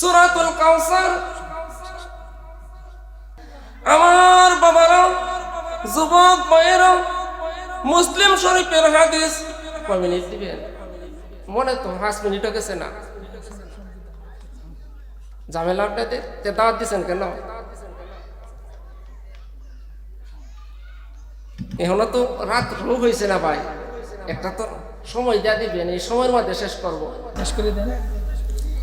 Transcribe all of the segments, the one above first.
সুরাতুল কাউসার আমার বাবারা যুবক ভাইয়েরা মুসলিম শরীফের হাদিস। কয় মিনিট দিবেন? মনে তো পাঁচ মিনিটও গেছে না। ঝামেলা আপনাদের? তে দাওয়াত দিচ্ছেন কেন? এখনও তো রাত রোগ হয়েছে না ভাই। একটা তো সময় দেওয়া দিবেন এই সময়ের মধ্যে শেষ করব। শেষ করে দেন।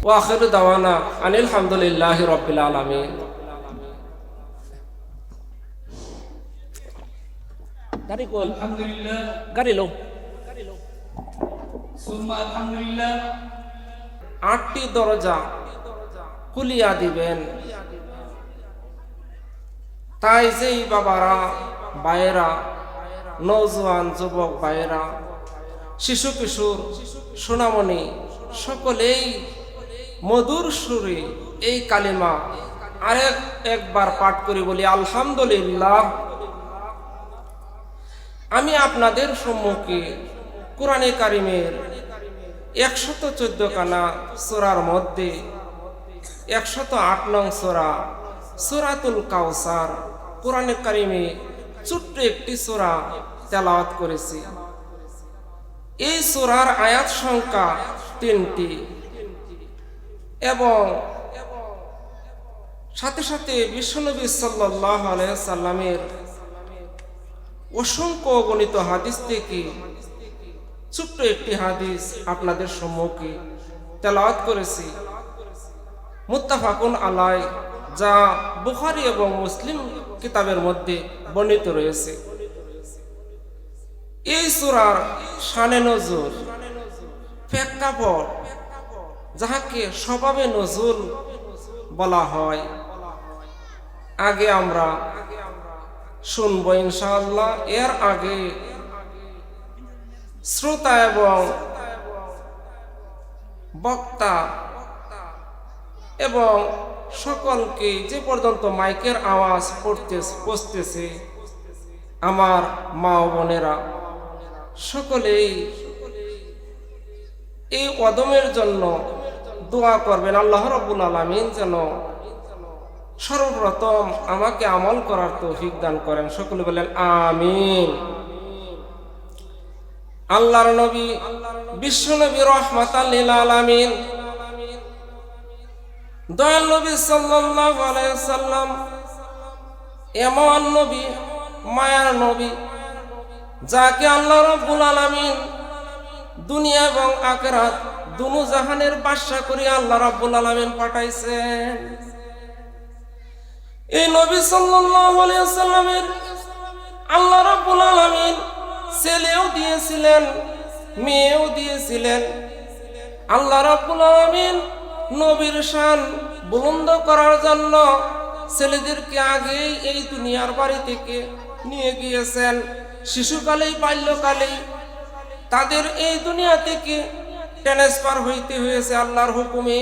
ওয়াখির দাওয়ানা আনিল হামদুলিল্লাহ রব্বিল আলামিন। গাড়ি কল আলহামদুলিল্লাহ। গাড়ি লো। আলহামদুলিল্লাহ। আটটি দরজা খুলিয়া দিবেন। তাই যেই বাবারা ভাইয়েরা নৌজওয়ান যুবক ভাইয়েরা শিশু কিশোর সোনামণি সকলেই মধুর সুরে এই কালিমা আরেক একবার পাঠ করি বলি, আলহামদুলিল্লাহ। আমি আপনাদের সম্মুখে কোরআনে কারিমের একশত চোদ্দ কানা সোরার মধ্যে একশত আট নং সোরা সোরাতুল কাউসার কোরআনে কারিমে ছোট্ট একটি সোরা তেলাওয়াত করেছি। এই সোরার আয়াত সংখ্যা তিনটি। এবং সাথে সাথে বিশ্বনবী সাল্লাহ সাল্লামের অসংখ্য গণিত হাদিস থেকে ছোট্ট একটি হাদিস আপনাদের সম্মুখে তেলাওয়াত করেছি। মুত্তাফাকুন আলাই যা বুখারি এবং মুসলিম কিতাবের মধ্যে বর্ণিত রয়েছে। এই সুরার শানে নজর প্রেক্ষাপট যাহাকে স্বভাবে নজরুল বলা হয়। আগে আমরা শুনব ইনশাআল্লাহ। এর আগে শ্রোতা এবং বক্তা এবং সকলকে যে পর্যন্ত মাইকের আওয়াজ পড়তে পৌঁছতেছে আমার মা বোনেরা, সকলেই এই কদমের জন্য দোয়া করবেন, আল্লাহ রব্বুল আলমিন যেন সর্বপ্রথম আমাকে আমল করার তৌফিক দান করেন। সকলে বলেন, আমিন। আল্লাহর নবী, বিশ্ব নবী রহমাতাল্লিল আলামিন। দয়াল নবী সাল্লাল্লাহু আলাইহি সাল্লাম এমন নবী, মায়ার নবী, যাকে আল্লাহ রাব্বুল আলামিন দুনিয়া এবং আখিরাত দুনু জাহানের বাদশা করে আল্লাহ রাব্বুল আলামিন পাঠাইছেন। এই নবী সাল্লাল্লাহু আলাইহি সাল্লামের আল্লাহ রাব্বুল আলামিন ছেলেও দিয়েছিলেন, মেয়েও দিয়েছিলেন। আল্লাহ রাব্বুল আলামিন নবীর শান বুলন্দ করার জন্য ছেলেদেরকে আগেই এই দুনিয়ার বাড়ি থেকে নিয়ে গিয়েছেন। শিশুকালেই, বাল্যকালেই তাদের এই দুনিয়া থেকে ট্রান্সফার হইতে হয়েছে আল্লাহর হুকুমে।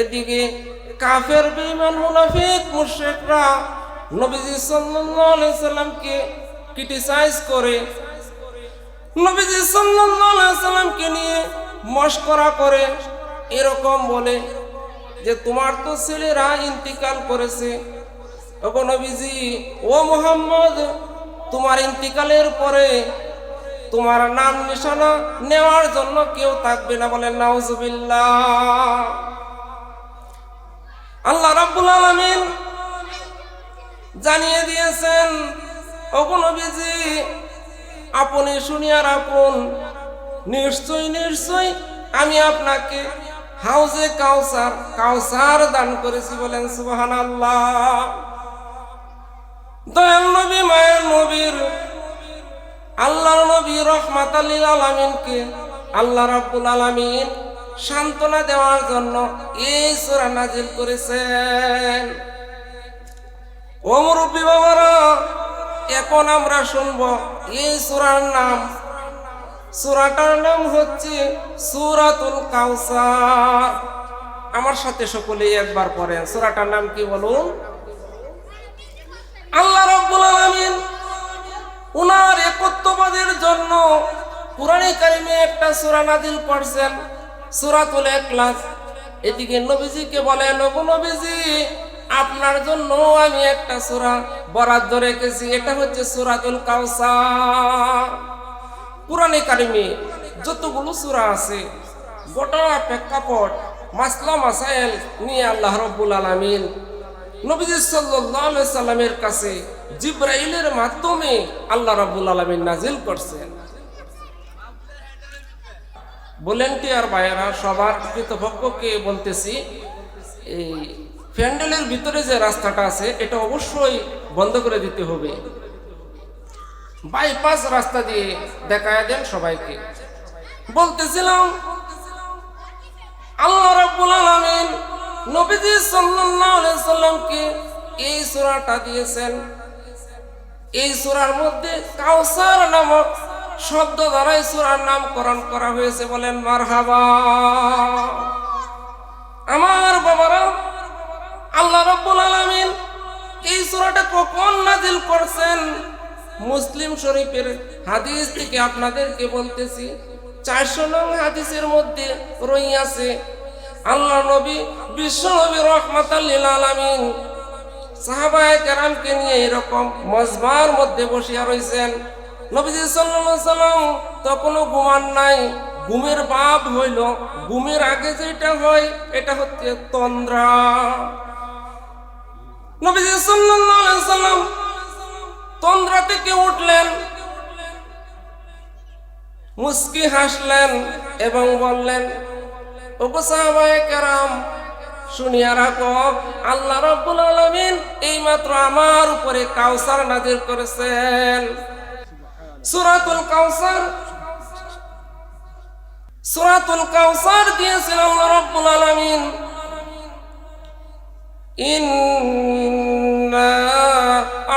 এদিকে কাফের, বেঈমান, মুনাফিক, মুশরিকরা নবীজি সাল্লাল্লাহু আলাইহি সাল্লামকে ক্রিটিসাইজ করে। নবীজি সাল্লাল্লাহু আলাইহি সাল্লামকে নিয়ে মশকরা করে। এরকম বলে যে, তোমার তো ছেলেরা ইন্তিকাল করেছে। ওগো নবীজি, ও মোহাম্মদ, তোমার ইন্তিকালের পরে তোমার নাম নিশানা নেওয়ার জন্য কেউ থাকবে না বলে আল্লাহ রাব্বুল আলামিন জানিয়ে দিয়েছেন নবীজি, আপনি শুনিয়া রাখুন নিশ্চয় নিশ্চয় আমি আপনাকে হাউজে কাউসার কাউসার দান করেছি বলেন সুবহান আল্লাহ দয়াল নবী, মায়ের নবীর আল্লাহর নবী রহমাত আলীল আলমিনকে আল্লাহ রাব্বুল আলামিন সান্ত্বনা দেওয়ার জন্য এই সুরা নাজিল করেছেন। মুরব্বী বাবারা, এখন আমরা শুনব এই সুরার নাম। সুরাটার নাম হচ্ছে সুরাতুল কাউসার। আমার সাথে সকলেই একবার পড়েন। সুরাটার নাম কি বলুন? আল্লাহ রাব্বুল আলামিন উনার একত্ববাদের জন্য কোরআনে কারিমে একটা সূরা নাজিল করছেন সূরাতুল ইখলাস। এদিকে নবীজিকে বলে, নবু নবীজি, আপনার জন্য আমি একটা সূরা বরাদ্দ রেখেছি। এটা হচ্ছে সূরাতুল কাউসার পুরানে কারিমে যতগুলো সূরা আছে, গোটা প্রেক্ষাপট মাসলা মাসাইল নিয়ে আল্লাহ রব্বুল আলামিন নবীজি আলাইহি সাল্লামের কাছে জিব্রাইলের মাধ্যমে আল্লাহ রাব্বুল আলামিন নাজিল করছেন। ভলেন্টিয়ার ভাইয়েরা, সবার কৃতপক্ষকে বলতেছি, এই প্যান্ডেলের ভিতরে যে রাস্তাটা আছে, এটা অবশ্যই বন্ধ করে দিতে হবে। বাইপাস রাস্তা দিয়ে দেখায় দেন সবাইকে। বলতেছিলাম, আল্লাহ রাব্বুল আলামিন নবীজি সাল্লাল্লাহু আলাইহি সাল্লামকে এই সূরাটা দিয়েছেন। এই সূরার মধ্যে কাউসার নামক শব্দ দ্বারা এই সূরার নামকরণ করা হয়েছে বলেন, মারহাবা। আমার বাবারা, আল্লাহ রাব্বুল আলামিন এই সূরাটা কখন নাজিল করছেন? মুসলিম শরীফের হাদিস থেকে আপনাদেরকে বলতেছি, চারশো নং হাদিসের মধ্যে রইয়াছে আল্লাহ নবী, বিশ্ব নবী রহমাতাল্লিল আলামিন সাহাবায়ে নিয়ে এরকম মজমার মধ্যে বসিয়া রইছেন। নবীজি সাল্লাম তখনও নাই। বাপ হইল, ঘুমের আগে যেটা হয়, এটা হচ্ছে তন্দ্রা। নবীজি সাল্লাম তন্দ্রা থেকে উঠলেন, মুস্কি হাসলেন এবং বললেন, ওগো সাহাবায়ে কেরাম শুনিয়া রাখো, আল্লাহ রাব্বুল আলামিন এইমাত্র আমার উপরে কাউসার নাজির করেছেন। সূরাতুল কাউসার সূরাতুল কাউসার দিয়েছেন আল্লাহ রাব্বুল আলামিন। ইন্না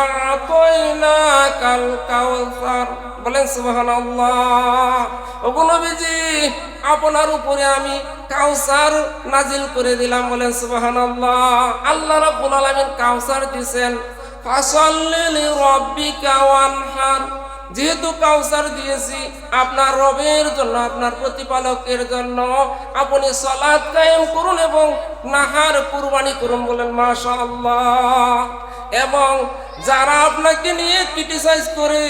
আ'তাইনাকাল কাউসার। বলেন, সুবহানাল্লাহ। ওগো নবীজি, আপনার উপরে আমি কাউসার নাজিল করে দিলাম, বলেন, সুবহানাল্লাহ। আল্লাহ আল্লাহ রাব্বুল আলামিন কাউসার ওয়ানহার। যেহেতু কাউসার দিয়েছি, আপনার রবের জন্য, আপনার প্রতিপালকের জন্য আপনি সালাদ কায়েম করুন এবং নাহার কুরবানি করুন, বলেন, মাশাআল্লাহ। এবং যারা আপনাকে নিয়ে ক্রিটিসাইজ করে,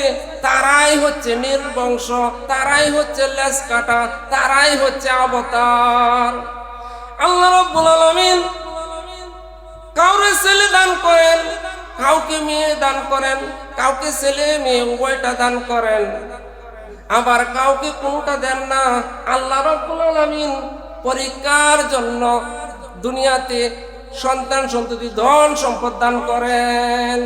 তারাই হচ্ছে নির্বংশ, তারাই হচ্ছে লেস কাটা, তারাই হচ্ছে অবতার। আল্লাহ রাব্বুল আলামিন কাউরে ছেলে দান করেন, কাউকে মেয়ে দান করেন, কাউকে ছেলে মেয়ে উভয়টা দান করেন। আবার কাউকে কোনটা দেন না, আল্লাহ রাব্বুল আলামিন পরীক্ষার জন্য দুনিয়াতে সন্তান সন্ততি ধন সম্পদ দান করেন।